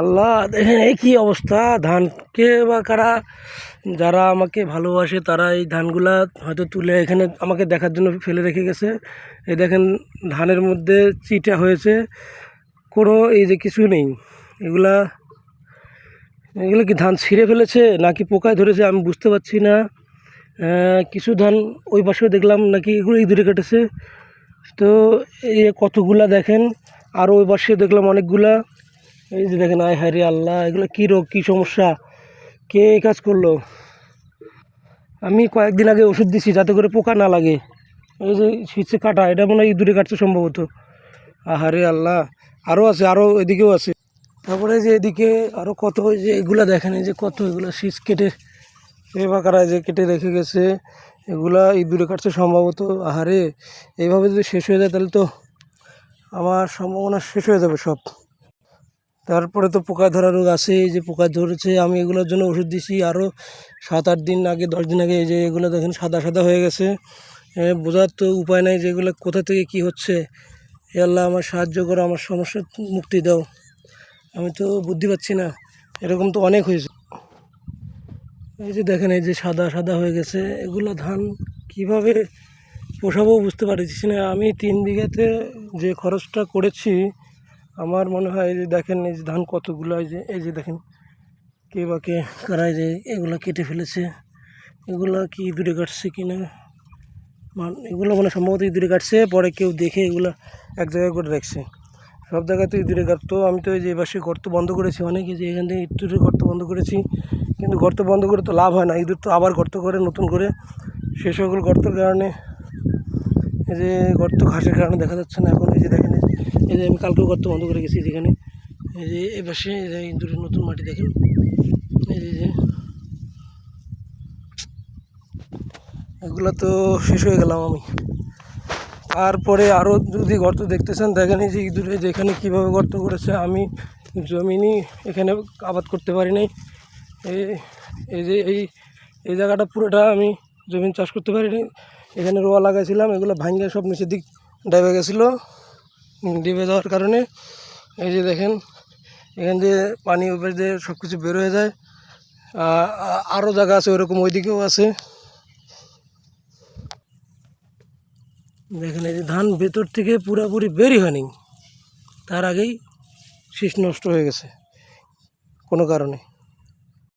আল্লাহ, দেখেন এই কি অবস্থা? ধানকে বা কারা, যারা আমাকে ভালোবাসে, তারা এই ধানগুলা হয়তো তুলে এখানে আমাকে দেখার জন্য ফেলে রেখে গেছে। এই দেখেন, ধানের মধ্যে চিটা হয়েছে। কোনো এই যে কিছু নেই। এগুলা, এগুলো কি ধান ছিঁড়ে ফেলেছে, নাকি পোকায় ধরেছে, আমি বুঝতে পারছি না। কিছু ধান ওই পাশেও দেখলাম নাকি এগুলো ইঁদুরে কেটেছে। তো এই কতগুলা দেখেন, আর ওই পাশে দেখলাম অনেকগুলা। এই যে দেখেন, আয় হায় রে আল্লাহ, এগুলো কী রোগ, কী সমস্যা? কে কাজ করল? আমি কয়েকদিন আগে ওষুধ দিছি যাতে করে পোকা না লাগে। এই যে শীতছে কাটা, এটা মনে হয় ইঁদুরে কাটছে সম্ভবত। আহারে আল্লাহ আরও আছে আরও এদিকেও আছে। তারপরে যে এদিকে আরও কত যে এগুলা দেখেন, এই যে কত এগুলো শীত কেটে, এ বাঁকারা যে কেটে রেখে গেছে, এগুলা ইঁদুরে কাটছে সম্ভবত। আহারে এইভাবে যদি শেষ হয়ে যায় তাহলে তো আমার সম্ভাবনা শেষ হয়ে যাবে সব। তারপরে তো পোকা ধরা রোগ এই যে পোকা ধরেছে, আমি এগুলোর জন্য ওষুধ দিছি। আরও সাত আট দিন আগে, দশ দিন আগে এই যে এগুলো দেখেন সাদা সাদা হয়ে গেছে। বোঝার তো উপায় নাই যে এগুলো কোথা থেকে কি হচ্ছে। আল্লাহ, আমার সাহায্য করো, আমার সমস্যা মুক্তি দাও। আমি তো বুদ্ধি পাচ্ছি না, এরকম তো অনেক হয়েছে। এই যে দেখেন, এই যে সাদা সাদা হয়ে গেছে, এগুলো ধান কীভাবে পোষাবো বুঝতে পারছি না। আমি তিন বিঘাতে যে খরচটা করেছি আমার মনে হয় এই যে দেখেন, এই যে ধান কতগুলো, এই যে এই যে দেখেন, কে বা কে, কারা এই যে এগুলো কেটে ফেলেছে, এগুলো কি দূরে কাটছে কি না? মান, এগুলো মানে সম্ভবত ইঁদুরে কাটছে, পরে কেউ দেখে এগুলো এক জায়গায় করে রাখছে। সব জায়গাতে ইঁদুরে কাটতো। আমি তো এই যে এবার গর্ত বন্ধ করেছি, অনেকে যে এখান থেকে ইঁদুরের গর্ত বন্ধ করেছি, কিন্তু গর্ত বন্ধ করে তো লাভ হয় না। ইঁদুর তো আবার গর্ত করে, নতুন করে। সে সকল গর্তের কারণে এই যে গর্ত ঘাসের কারণে দেখা যাচ্ছে না এখন, এই যে দেখেন, এই যে- আমি কালকেও গর্ত বন্ধ করে গেছি যেখানে। এই যে এ পাশে ইঁদুরের নতুন মাটি দেখেন। এই যে- এগুলো তো শেষ হয়ে গেলাম আমি। তারপরে আরও যদি গর্ত দেখতেছেন দেখেন এই যে ইঁদুরে যেখানে কীভাবে গর্ত করেছে, আমি জমিনই এখানে আবাদ করতে পারি নাই। এই এই যে, এই এই জায়গাটা পুরোটা আমি জমিন চাষ করতে পারিনি। এখানে রোয়া লাগাইছিলাম, এগুলো ভাঙ্গে সব নিচের দিক ডেবে গেছিল। ডেবে যাওয়ার কারণে। এই যে দেখেন, এখান দিয়ে পানি উপর দিয়ে সব কিছু বের হয়ে যায়। আরও জায়গা আছে, ওরকম ওইদিকেও আছে। দেখেন, এই যে ধান ভেতর থেকে পুরোপুরি বেরই হয়নি। তার আগেই শীষ নষ্ট হয়ে গেছে, কোনো কারণে।